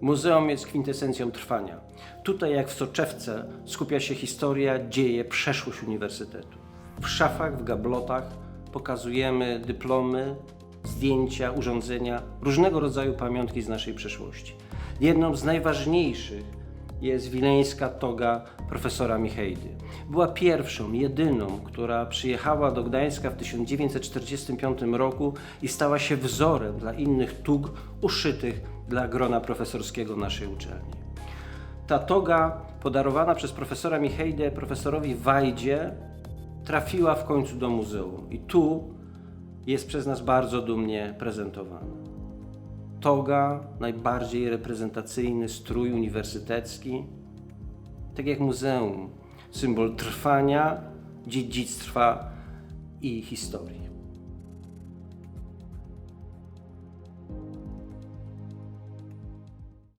Muzeum jest kwintesencją trwania. Tutaj, jak w soczewce, skupia się historia, dzieje, przeszłość uniwersytetu. W szafach, w gablotach pokazujemy dyplomy, zdjęcia, urządzenia, różnego rodzaju pamiątki z naszej przeszłości. Jedną z najważniejszych jest wileńska toga profesora Michejdy. Była pierwszą, jedyną, która przyjechała do Gdańska w 1945 roku i stała się wzorem dla innych tug uszytych dla grona profesorskiego naszej uczelni. Ta toga, podarowana przez profesora Michejdę profesorowi Wajdzie, trafiła w końcu do muzeum i tu jest przez nas bardzo dumnie prezentowana. Toga, najbardziej reprezentacyjny strój uniwersytecki, tak jak muzeum, symbol trwania, dziedzictwa i historii.